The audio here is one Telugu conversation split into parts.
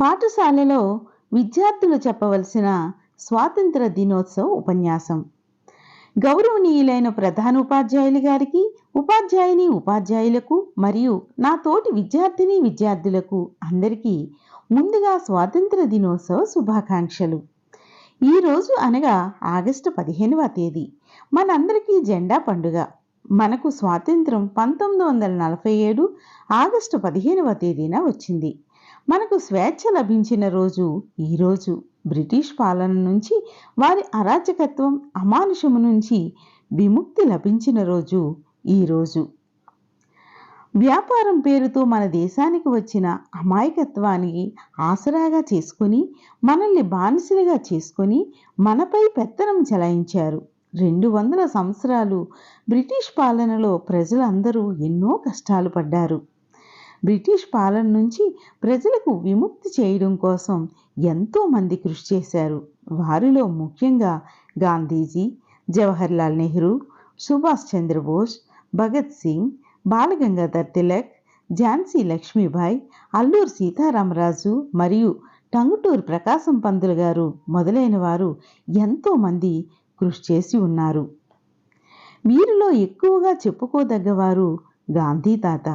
పాఠశాలలో విద్యార్థులు చెప్పవలసిన స్వాతంత్ర దినోత్సవ ఉపన్యాసం. గౌరవనీయులైన ప్రధాన ఉపాధ్యాయులు గారికి ఉపాధ్యాయుని ఉపాధ్యాయులకు మరియు నా తోటి విద్యార్థిని విద్యార్థులకు అందరికీ ముందుగా స్వాతంత్ర దినోత్సవ శుభాకాంక్షలు. ఈరోజు అనగా ఆగస్టు పదిహేనవ తేదీ. మనందరికీ జెండా పండుగ. మనకు స్వాతంత్రం పంతొమ్మిది వందల నలభై ఏడు ఆగస్టు పదిహేనవ తేదీన వచ్చింది. మనకు స్వేచ్ఛ లభించిన రోజు ఈరోజు బ్రిటిష్ పాలన నుంచి వారి అరాచకత్వం అమానుషము నుంచి విముక్తి లభించిన రోజు ఈరోజు వ్యాపారం పేరుతో మన దేశానికి వచ్చిన అమాయకత్వానికి ఆసరాగా చేసుకొని మనల్ని బానిసలుగా చేసుకొని మనపై పెత్తనం చెలాయించారు. రెండు వందల సంవత్సరాలు బ్రిటిష్ పాలనలో ప్రజలందరూ ఎన్నో కష్టాలు పడ్డారు. బ్రిటిష్ పాలన నుంచి ప్రజలకు విముక్తి చేయడం కోసం ఎంతోమంది కృషి చేశారు. వారిలో ముఖ్యంగా గాంధీజీ జవహర్లాల్ నెహ్రూ సుభాష్ చంద్రబోస్ భగత్ సింగ్ బాలగంగాధర్ తిలక్ ఝాన్సీ లక్ష్మీబాయి అల్లూరు సీతారామరాజు మరియు టంగుటూరు ప్రకాశం పంతులు గారు మొదలైన వారు ఎంతోమంది కృషి చేసి ఉన్నారు. వీరిలో ఎక్కువగా చెప్పుకోదగ్గవారు గాంధీ తాత.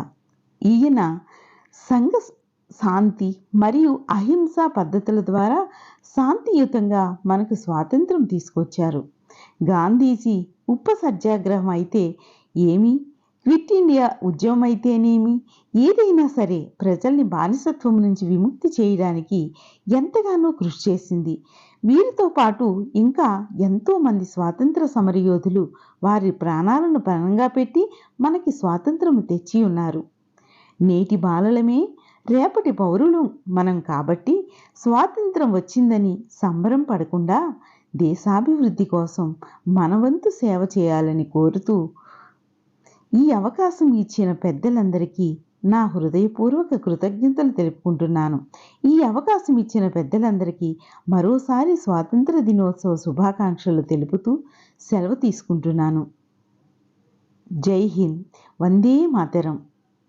ఈయన సంఘ శాంతి మరియు అహింసా పద్ధతుల ద్వారా శాంతియుతంగా మనకు స్వాతంత్రం తీసుకొచ్చారు. గాంధీజీ ఉప్పు సత్యాగ్రహం అయితే ఏమి? క్విట్ ఇండియా ఉద్యమం అయితేనేమి? ఏదైనా సరే ప్రజల్ని బానిసత్వం నుంచి విముక్తి చేయడానికి ఎంతగానో కృషి చేసింది. వీరితో పాటు ఇంకా ఎంతోమంది స్వాతంత్ర సమరయోధులు వారి ప్రాణాలను పణంగా పెట్టి మనకి స్వాతంత్రము తెచ్చి ఉన్నారు. నేటి బాలలమే రేపటి పౌరులు మనం కాబట్టి స్వాతంత్రం వచ్చిందని సంబరం పడకుండా దేశాభివృద్ధి కోసం మనవంతు సేవ చేయాలని కోరుతూ ఈ అవకాశం ఇచ్చిన పెద్దలందరికీ నా హృదయపూర్వక కృతజ్ఞతలు తెలుపుకుంటున్నాను. ఈ అవకాశం ఇచ్చిన పెద్దలందరికీ మరోసారి స్వాతంత్ర దినోత్సవ శుభాకాంక్షలు తెలుపుతూ సెలవు తీసుకుంటున్నాను. జై హింద్. వందే మాతరం.